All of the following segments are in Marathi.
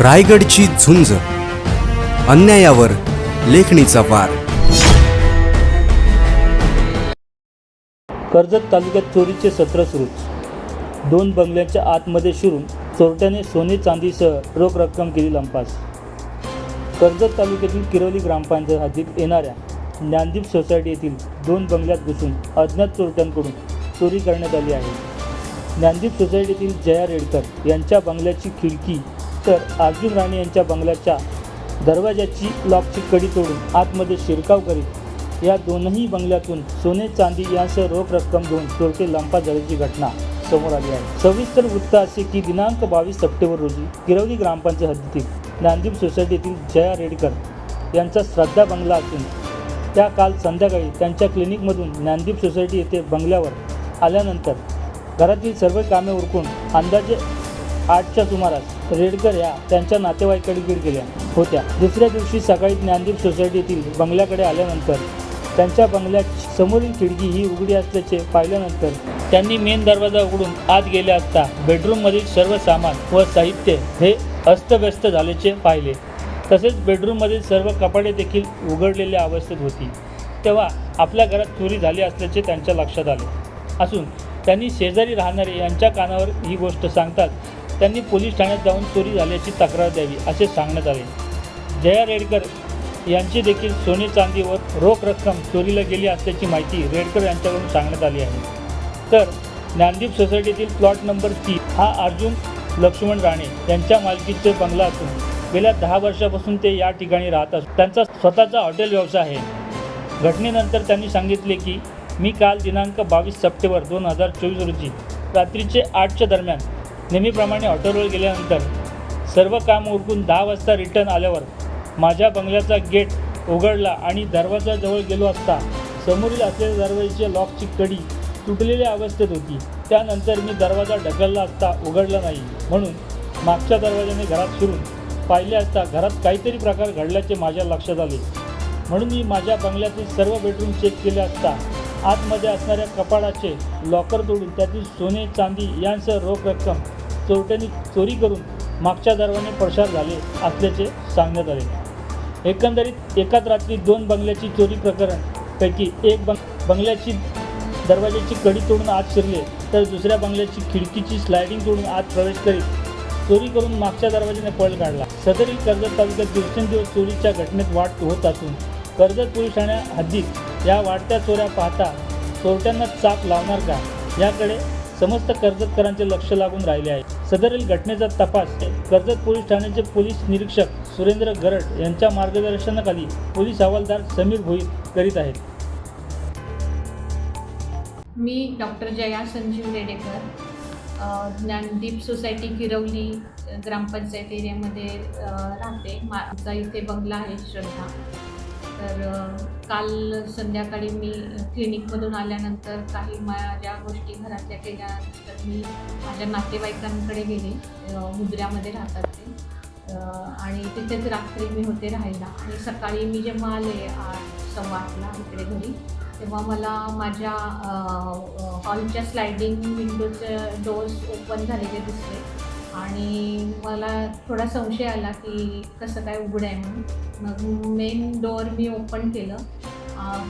रायगडची झुंज. अन्यायावर लेखणीचा वार. कर्जत तालुक्यात चोरीचे सत्र सुरूच दोन बंगल्यांच्या आतमध्ये शिरून चोरट्याने सोने चांदीसह रोख रक्कम केली लंपास. कर्जत तालुक्यातील किरोली ग्रामपंचायत हद्दीत येणाऱ्या ज्ञानदीप सोसायटी येथील दोन बंगल्यात घुसून अज्ञात चोरट्यांकडून चोरी करण्यात आली आहे. ज्ञानदीप सोसायटीतील जया रेडकर यांच्या बंगल्याची खिडकी तर अर्जुन राणे यांच्या बंगल्याच्या दरवाजाची लॉकची कडी तोडून आतमध्ये शिरकाव करीत या दोनही बंगल्यातून सोने चांदी यांसह रोख रक्कम घेऊन चोरटे लंपा झाल्याची घटना समोर आली आहे. सविस्तर वृत्त असे की दिनांक बावीस सप्टेंबर रोजी गिरवली ग्रामपंचायत हद्दीतील ज्ञानदीप सोसायटीतील जया रेडकर यांचा श्रद्धा बंगला असून त्या काल संध्याकाळी त्यांच्या क्लिनिकमधून ज्ञानदीप सोसायटी येथे बंगल्यावर आल्यानंतर घरातील सर्व कामे उरकून अंदाजे आठच्या सुमारास रेडकर या त्यांच्या नातेवाईकडे गेल्या होत्या. दुसऱ्या दिवशी सकाळी ज्ञानदीप सोसायटीतील बंगल्याकडे आल्यानंतर त्यांच्या बंगल्यात समोरील खिडकी ही उघडी असल्याचे पाहिल्यानंतर त्यांनी मेन दरवाजा उघडून आत गेले असता बेडरूममधील सर्व सामान व साहित्य हे अस्तव्यस्त झाल्याचे पाहिले. तसेच बेडरूममधील सर्व कपाडे देखील उघडलेल्या अवस्थेत होती. तेव्हा आपल्या घरात चोरी झाली असल्याचे त्यांच्या लक्षात आले. असून त्यांनी शेजारी राहणारे यांच्या कानावर ही गोष्ट सांगतात त्यांनी पोलीस ठाण्यात जाऊन चोरी झाल्याची तक्रार द्यावी असे सांगण्यात आले. जया रेडकर यांची देखील सोने चांदी व रोख रक्कम चोरीला गेली असल्याची माहिती रेडकर यांच्याकडून सांगण्यात आली आहे. तर ज्ञानदीप सोसायटीतील प्लॉट नंबर तीन हा अर्जुन लक्ष्मण राणे यांच्या मालकीचे बंगला असून गेल्या दहा वर्षापासून ते या ठिकाणी राहत असून त्यांचा स्वतःचा हॉटेल व्यवसाय आहे. घटनेनंतर त्यांनी सांगितले की मी काल दिनांक बावीस सप्टेंबर दोन हजार चोवीस रोजी रात्रीचे आठच्या दरम्यान नेहमीप्रमाणे हॉटेलवर गेल्यानंतर सर्व काम उरकून दहा वाजता रिटर्न आल्यावर माझ्या बंगल्याचा गेट उघडला आणि दरवाजाजवळ गेलो असता समोरील असलेल्या दरवाजाच्या लॉकची कडी तुटलेल्या अवस्थेत होती. त्यानंतर मी दरवाजा ढकलला असता उघडला नाही. म्हणून मागच्या दरवाजाने घरात शिरून पाहिले असता घरात काहीतरी प्रकार घडल्याचे माझ्या लक्षात आले. म्हणून मी माझ्या बंगल्यातील सर्व बेडरूम चेक केले असता आतमध्ये असणाऱ्या कपाडाचे लॉकर तोडून त्यातील सोने चांदी यांसह रोख रक्कम चोरट्यांनी चोरी करून मागच्या दरवाने पडसार झाले असल्याचे सांगण्यात आले. एकंदरीत एकाच रात्री दोन बंगल्याची चोरी प्रकरण पैकी एक बंग बंगल्याची दरवाजाची कडी तोडून आत शिरले तर दुसऱ्या बंगल्याची खिडकीची स्लायडिंग तोडून आत प्रवेश करीत चोरी करून मागच्या दरवाजाने पळ काढला. सदरील कर्जत तालुक्यात दिवसेंदिवस चोरीच्या घटनेत वाढ होत असून कर्जत पोलीस ठाण्या हद्दीत या वाढत्या चोऱ्या पाहता चोरट्यांना चाप लावणार का? याकडे समस्त कर्जतकरांचे लक्ष लागून राहिले आहे. सदरील घटनेचा तपास कर्जत पोलीस ठाण्याचे पोलीस निरीक्षक सुरेंद्र गरड यांच्या मार्गदर्शनाखाली पोलीस हवालदार समीर भोईर करीत आहेत. मी डॉक्टर जया संजीव रेडेकर ज्ञानदीप सोसायटी किरवली ग्रामपंचायत एरियामध्ये राहते. माझा इथे बंगला आहे श्रद्धा. तर काल संध्याकाळी मी क्लिनिकमधून आल्यानंतर काही माझ्या गोष्टी घरातल्या केल्यानंतर मी माझ्या नातेवाईकांकडे गेले मुद्र्यामध्ये राहतात ते. आणि तिथेच रात्री मी होते राहायला. आणि सकाळी मी जेव्हा आले आठ सव्वा आठला इकडे घरी तेव्हा मला माझ्या हॉलच्या स्लायडिंग विंडोचे डोर्स ओपन झालेले दिसले. आणि मला थोडा संशय आला की कसं काय उघड आहे म्हणून. मग मेन डोअर मी ओपन केलं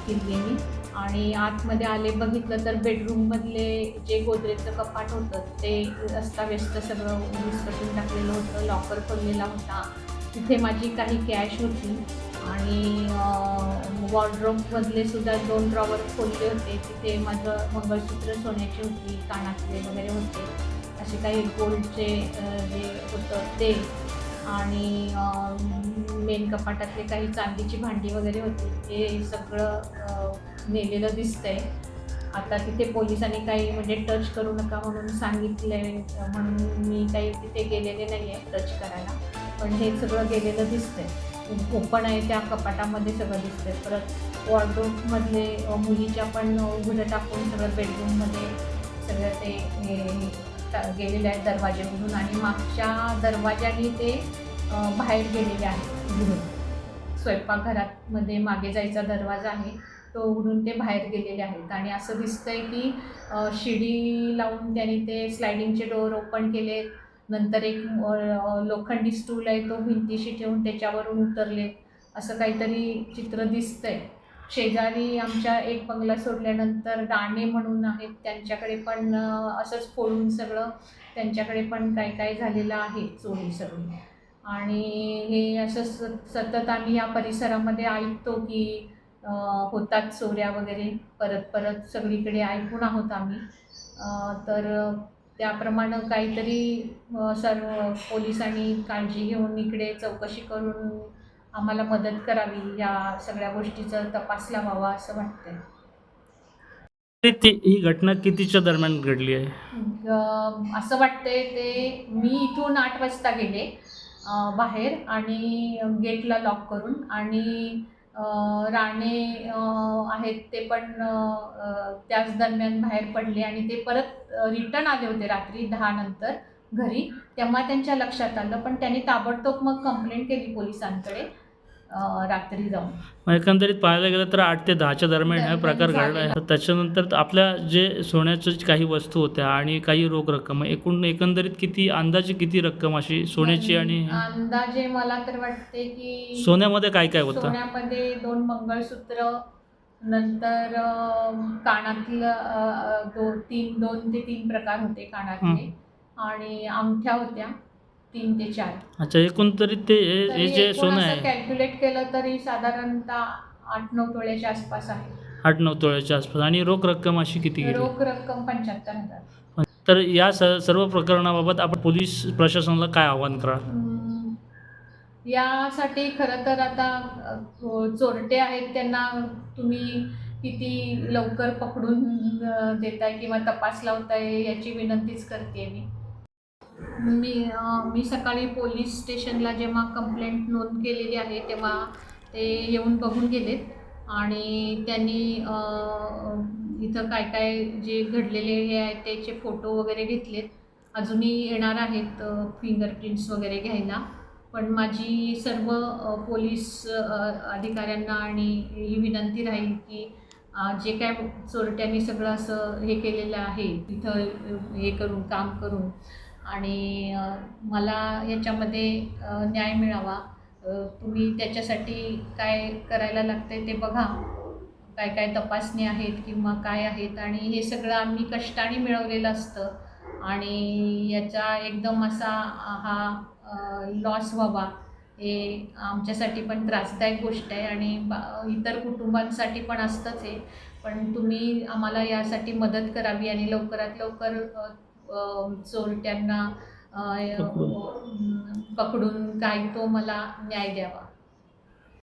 किल्लीने आणि आतमध्ये आले बघितलं तर बेडरूममधले जे गोदरेजचं कपाट होतं ते अस्ताव्यस्त सगळं विस्कटून टाकलेलं होतं लॉकर खोललेला होता. तिथे माझी काही कॅश होती. आणि वॉर्ड्रोबमधले सुद्धा दोन ड्रॉवर खोलले होते. तिथे माझं मंगळसूत्र सोन्याची होती कानातले वगैरे होते. असे काही गोल्डचे जे होतं ते. आणि मेन कपाटातले काही चांदीची भांडी वगैरे होती ते सगळं नेलेलं दिसतंय. आता तिथे पोलिसांनी काही म्हणजे टच करू नका म्हणून सांगितलंय म्हणून मी काही तिथे गेलेले नाही आहे टच करायला. पण हे सगळं गेलेलं दिसतंय. ओपन आहे त्या कपाटामध्ये सगळं दिसतंय. परत वॉर्डरोबमधले मुलीच्या पण उघडं टाकून सगळं बेडरूममध्ये सगळं ते हे गेलेले आहेत दरवाजे उघडून आणि मागच्या दरवाजाने ते बाहेर गेलेले आहेत. उघडून स्वयंपाकघरात मध्ये मागे जायचा दरवाजा आहे तो उघडून ते बाहेर गेलेले आहेत. आणि असं दिसतंय की शिडी लावून त्यांनी ते स्लायडिंगचे डोअर ओपन केले. नंतर एक लोखंडी स्टूल आहे तो भिंतीशी ठेवून त्याच्यावरून उतरले. असं काहीतरी चित्र दिसतंय. शेजारी आमच्या एक बंगला सोडल्यानंतर दाणे म्हणून आहेत त्यांच्याकडे पण असंच फोडून सगळं त्यांच्याकडे पण काय काय झालेलं आहे चोरी सगळी. आणि हे असं सतत आम्ही या परिसरामध्ये ऐकतो की होतात चोऱ्या वगैरे परत परत सगळीकडे ऐकून आहोत आम्ही. तर त्याप्रमाणे काहीतरी सर्व पोलिसांनी काळजी घेऊन इकडे चौकशी करून आम्हाला मदत करावी या सगळ्या गोष्टीचा तपासला व्हावा असं वाटतंय. ते ही घटना कितीच्या दरम्यान घडली आहे? असं वाटतंय ते मी इथून आठ वाजता गेले बाहेर आणि गेटला लॉक करून आणि राणे आहेत ते पण त्याच दरम्यान बाहेर पडले आणि ते परत रिटर्न आले होते रात्री दहा नंतर घरी. तेव्हा त्यांच्या लक्षात आलं पण त्यांनी ताबडतोब मग कंप्लेंट केली पोलिसांकडे. रात्री जाऊन. एकंदरीत पाहायला गेलं तर आठ ते दहाच्या दरम्यान हा प्रकार घडला आहे. तर त्याच्यानंतर आपल्या जे सोन्याच्या काही वस्तू होत्या आणि काही रोख रक्कम एकूण एकंदरीत किती अंदाजे किती रक्कम अशी सोन्याची आणि अंदाजे मला तर वाटते की सोन्यामध्ये काय काय होतं? सोन्यामध्ये दोन मंगळसूत्र नंतर कानातलं अ, अ, दो तीन दोन ते तीन प्रकार होते कानातले आणि अंगठ्या होत्या. तीन ते चार. अच्छा एकूण तरी ते हे- हे जे सोनं आहे. कॅल्क्युलेट केलं तरी साधारणतः आठ नऊ तोळ्याच्या आसपास आहे. आठ नऊ तोळ्याच्या आसपास. आणि रोख रक्कम अशी किती गेली? रोख रक्कम पंच्याहत्तर हजार. तर या स सर्व प्रकरणाबाबत आपण पोलीस प्रशासनाला काय आव्हान हम्म, यासाठी खरं तर आता अ, चोरटे आहेत त्यांना तुम्ही किती लवकर पकडून अ, देताय किंवा तपास लावताय याची विनंतीच करते मी. मी मी सकाळी पोलीस स्टेशनला जेव्हा कंप्लेंट नोंद केलेली आहे तेव्हा ते येऊन बघून गेलेत आणि त्यांनी इथं काय काय जे घडलेले हे आहे त्याचे फोटो वगैरे घेतलेत. अजूनही येणार आहेत फिंगरप्रिंट्स वगैरे घ्यायला. पण माझी सर्व पोलीस अधिकाऱ्यांना आणि ही विनंती राहील की जे काय चोरट्यांनी सगळं असं हे केलेलं आहे तिथं हे करून काम करून आणि मला याच्यामध्ये न्याय मिळावा. तुम्ही त्याच्यासाठी काय करायला लागतं आहे ते बघा. काय काय तपासणी आहेत किंवा काय आहेत आणि हे सगळं आम्ही कष्टाने मिळवलेलं असतं. आणि याचा एकदम असा हा लॉस व्हावा हे आमच्यासाठी पण त्रासदायक गोष्ट आहे आणि बा- इतर कुटुंबांसाठी पण असतंच आहे पण तुम्ही आम्हाला यासाठी मदत करावी आणि लवकरात लवकर चोरट्यांना पकडून. काय तो मला न्याय द्यावा.